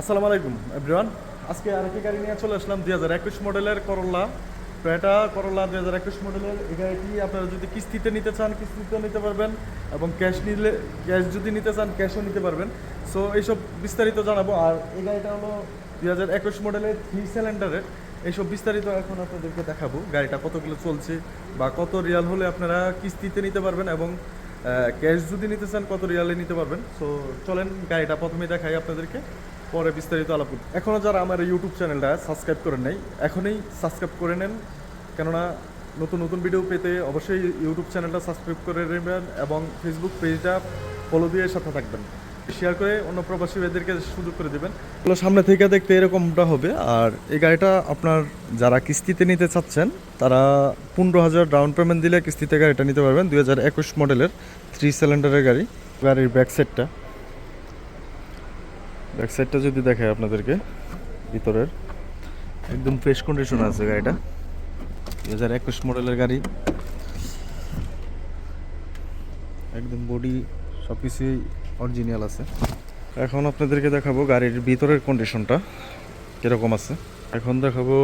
আসসালামু আলাইকুম এভরিওয়ান আজকে আরেকটি গাড়ি নিয়ে চলে আসলাম দুই হাজার একুশ মডেলের করল্লা টয়োটা করল্লা দুই হাজার একুশ মডেলের। এই গাড়িটি আপনারা যদি কিস্তিতে নিতে চান, কিস্তিতেও নিতে পারবেন এবং ক্যাশ নিলে ক্যাশ যদি নিতে চান ক্যাশও নিতে পারবেন। সো এইসব বিস্তারিত জানাব। আর এই গাড়িটা হলো দুই হাজার একুশ মডেলের থ্রি সিলিন্ডারের এইসব বিস্তারিত এখন আপনাদেরকে দেখাবো গাড়িটা কতগুলো চলছে বা কত রিয়াল হলে আপনারা কিস্তিতে নিতে পারবেন এবং ক্যাশ যদি নিতে চান, কত রিয়ালে নিতে পারবেন? সো চলেন, গাড়িটা প্রথমে দেখাই আপনাদেরকে, পরে বিস্তারিত আলাপ করি এখনও যারা আমার ইউটিউব চ্যানেলটা সাবস্ক্রাইব করেন নাই, এখনই সাবস্ক্রাইব করে নেন। কেননা, নতুন নতুন ভিডিও পেতে অবশ্যই ইউটিউব চ্যানেলটা সাবস্ক্রাইব করে নেবেন এবং ফেসবুক পেজটা ফলো দিয়ে সাথে থাকবেন। শেয়ার করে অন্য প্রবাসী ভাইদেরকে সুযোগ করে দেবেন। এগুলো সামনে থেকে দেখতে এরকমটা হবে। আর এই গাড়িটা আপনার যারা কিস্তিতে নিতে চাচ্ছেন, তারা পনেরো হাজার ডাউন পেমেন্ট দিলে কিস্তিতে গাড়িটা নিতে পারবেন। দুই হাজার একুশ মডেলের থ্রি সিলিন্ডারের গাড়ি। গাড়ির ব্যাক সাইডটা ব্যাক সাইডটা যদি দেখায় আপনাদেরকে, ভিতরের। একদম ফ্রেশ কন্ডিশন আছে গাড়িটা। দুই হাজার একুশ মডেলের গাড়ি। একদম বডি সব কিছুই অরিজিনাল আছে। এখন আপনাদেরকে দেখাবো গাড়ির ভিতরের কন্ডিশনটা কীরকম আছে। এখন দেখাবো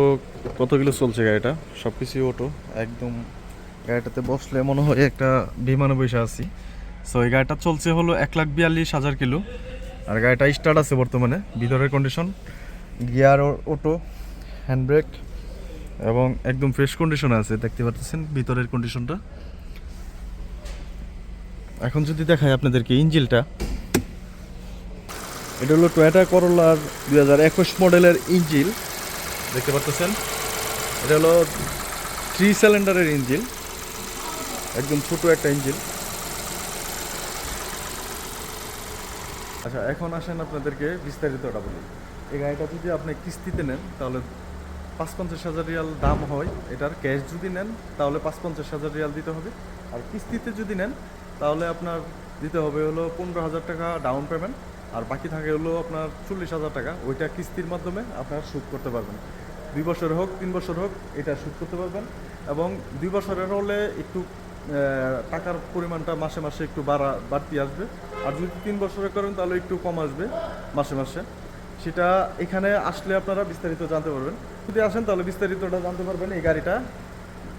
কত কিলো চলছে গাড়িটা। সব কিছুই অটো একদম গাড়িটাতে বসলে মনে হয় একটা বিমানে বসে আছি। সো এই গাড়িটা চলছে হলো এক লাখ বিয়াল্লিশ হাজার কিলো। আর গাড়িটা স্টার্ট আছে বর্তমানে, ভিতরের condition gear auto hand brake এবং একদম ফ্রেশ কন্ডিশনে আছে, দেখতে পাচ্ছেন, ভিতরের কন্ডিশনটা এখন যদি দেখাই আপনাদেরকে ইঞ্জিলটা। এটা হলো টয়োটা করোলার দুই হাজার একুশ মডেলের ইঞ্জিল। দেখতে পাচ্ছেন এটা হলো থ্রি সিলিন্ডারের ইঞ্জিল। একদম ছোট একটা ইঞ্জিল। আচ্ছা এখন আসেন আপনাদেরকে বিস্তারিতটা বলি। এই গাড়িটা যদি আপনি কিস্তিতে নেন, তাহলে পাঁচ পঞ্চাশ হাজার রিয়াল দাম হয়। এটার ক্যাশ যদি নেন, তাহলে পাঁচ পঞ্চাশ হাজার রিয়াল দিতে হবে। আর কিস্তিতে যদি নেন তাহলে আপনার দিতে হবে হলো পনেরো হাজার টাকা ডাউন পেমেন্ট আর বাকি থাকে হলো আপনার চল্লিশ হাজার টাকা। ওইটা কিস্তির মাধ্যমে আপনার সুদ করতে পারবেন। দুই বছর হোক, তিন বছর হোক, এটা সুদ করতে পারবেন। এবং দুই বছরের হলে একটু টাকার পরিমাণটা মাসে মাসে একটু বাড়া, বাড়তি আসবে। আর যদি তিন বছরের করেন, তাহলে একটু কম আসবে মাসে মাসে। সেটা এখানে আসলে আপনারা বিস্তারিত জানতে পারবেন। যদি আসেন, তাহলে বিস্তারিতটা জানতে পারবেন। এই গাড়িটা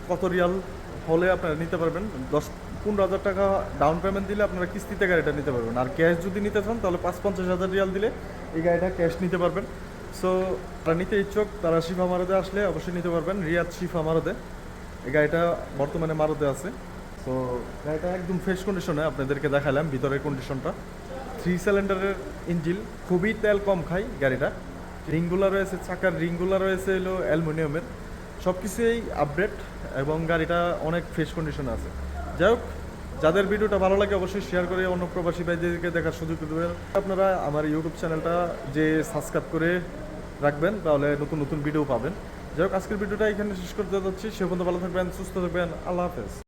কত রিয়াল হলে আপনারা নিতে পারবেন। দশ পনেরো হাজার টাকা ডাউন পেমেন্ট দিলে আপনারা কিস্তিতে গাড়িটা নিতে পারবেন। আর ক্যাশ যদি নিতে চান, তাহলে পাঁচ পঞ্চাশ হাজার রিয়াল দিলে এই গাড়িটা ক্যাশ নিতে পারবেন। সো তারা নিতে ইচ্ছুক, তারা শিফা মারদে আসলে অবশ্যই নিতে পারবেন, রিয়াদ শিফা মারদে। এই গাড়িটা বর্তমানে মারদে আছে। তো গাড়িটা একদম ফ্রেশ কন্ডিশনে আপনাদেরকে দেখালাম, ভিতরের কন্ডিশনটা থ্রি সিলিন্ডারের ইঞ্জিল খুবই তেল কম খায় গাড়িটা। রিংগুলো রয়েছে, চাকার রিংগুলো রয়েছে হলো অ্যালুমিনিয়ামের। সব কিছুই আপডেট এবং গাড়িটা অনেক ফ্রেশ কন্ডিশনে আছে। যাই হোক, যাদের ভিডিওটা ভালো লাগে অবশ্যই শেয়ার করে অন্য প্রবাসী ভাইদেরকে দেখার সুযোগ দেবেন। আপনারা আমার ইউটিউব চ্যানেলটা যে সাবস্ক্রাইব করে রাখবেন, তাহলে নতুন নতুন ভিডিও পাবেন। যাই হোক, আজকের ভিডিওটা এখানে শেষ করতে যাচ্ছি। সে পর্যন্ত ভালো থাকবেন, সুস্থ থাকবেন। আল্লাহ হাফেজ।